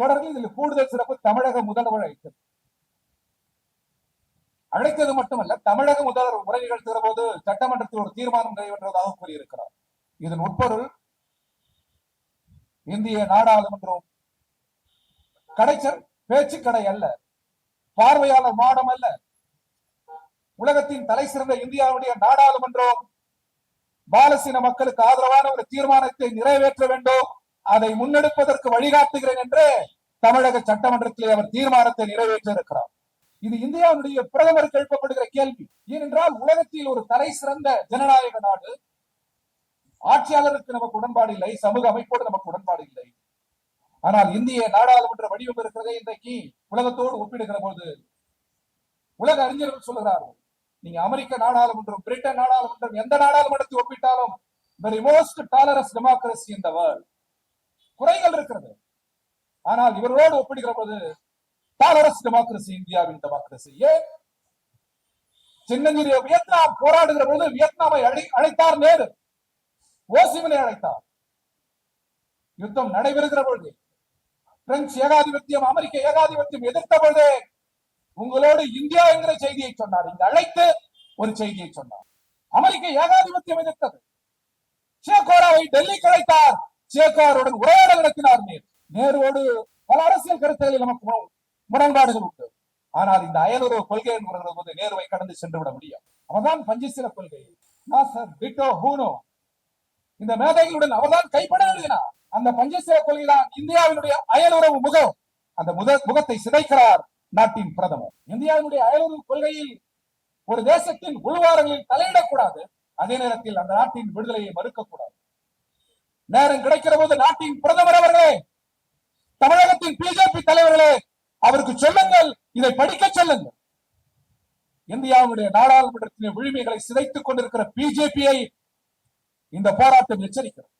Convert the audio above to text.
தொடர்ந்து இதில் கூடுதல் சிறப்பு தமிழக முதல்வர் அழைத்தது. அழைத்தது மட்டுமல்ல தமிழக முதல்வர் உரை நிகழ்த்துகிற போது சட்டமன்றத்தில் ஒரு தீர்மானம் நிறைவேற்றுவதாக கூறியிருக்கிறார். இதன் உட்பொருள் இந்திய நாடாளுமன்றம் கடைச்சல் பேச்சுக்கடை அல்ல பார்வையாளர் மாடம் அல்ல. உலகத்தின் தலை சிறந்த இந்தியாவுடைய நாடாளுமன்றம் பாலசீன மக்களுக்கு ஆதரவான ஒரு தீர்மானத்தை நிறைவேற்ற வேண்டும். அதை முன்னெடுப்பதற்கு வழிகாட்டுகிறேன் என்று தமிழக சட்டமன்றத்திலே அவர் தீர்மானத்தை நிறைவேற்ற இருக்கிறார் இது இந்தியாவுடைய பிரதமருக்கு எழுப்பப்படுகிற கேள்வி. ஏனென்றால் உலகத்தில் ஒரு தலை சிறந்த ஜனநாயக நாடு. ஆட்சியாளருக்கு நமக்கு உடன்பாடு இல்லை சமூக அமைப்போடு நமக்கு உடன்பாடு இல்லை. ஆனால் இந்திய நாடாளுமன்ற வடிவம் இருக்கிறதே இன்றைக்கு உலகத்தோடு ஒப்பிடுகிற போது உலக அறிஞர்கள் சொல்லுகிறார்கள். நீங்க அமெரிக்க நாடாளுமன்றம் பிரிட்டன் நாடாளுமன்றம் எந்த நாடாளுமன்றத்தை ஒப்பிட்டாலும் the most tolerance democracy குறைகள் இருக்கிறது. ஆனால் இவர்களோடு ஒப்பிடுகிற பொழுது டாலரஸ் டெமோக்ரஸி இந்தியாவின் டெமோக்ரஸி ஏன் சின்னஞ்சிறிய வியட்நாம் போராடுகிற பொழுது வியட்நாமை அழைத்தார் நேரு. ஓசிமனை அழைத்தார். யுத்தம் நடைபெறுகிற பொழுது பிரெஞ்சு ஏகாதிபத்தியம் அமெரிக்க ஏகாதிபத்தியம் எதிர்த்த பொழுது உங்களோடு இந்தியா என்கிற செய்தியை சொன்னார். இங்கு அழைத்து ஒரு செய்தியை சொன்னார். அமெரிக்க ஏகாதிபத்தியம் எதிர்த்தது. சேகோராவை டெல்லிக்கு சேகோருடன் உரையாடல் நடத்தினார் நேர். நேருவோடு பல அரசியல் கருத்துக்களில் நமக்கு முரண்பாடுகள் உண்டு. ஆனால் இந்த அயலுறவு கொள்கை என்கிற போது நேருவை கடந்து சென்று விட முடியும் அவர்தான் பஞ்சசில கொள்கை. நாசர் ஹூனோ. இந்த மேதைகளுடன் அவர்தான் கைப்பட எழுதினார் அந்த பஞ்சசீல கொள்கை தான் இந்தியாவினுடைய அயலுறவு முகம். அந்த முத முகத்தை சிதைக்கிறார் நாட்டின் பிரதமர். இந்தியாவினுடைய அயலுறவு கொள்கையில் ஒரு தேசத்தின் உள்வாரங்களில் தலையிடக்கூடாது. அதே நேரத்தில் அந்த நாட்டின் விடுதலையை மறுக்கக்கூடாது. நேரம் கிடைக்கிற போது நாட்டின் பிரதமர் அவர்களே தமிழகத்தின் பிஜேபி தலைவர்களே அவருக்கு சொல்லுங்கள் இதை படிக்க சொல்லுங்கள். இந்தியாவுடைய நாடாளுமன்றத்தின் விழுமைகளை சிதைத்துக் கொண்டிருக்கிற பிஜேபியை இந்த போராட்டம் எச்சரிக்கிறது.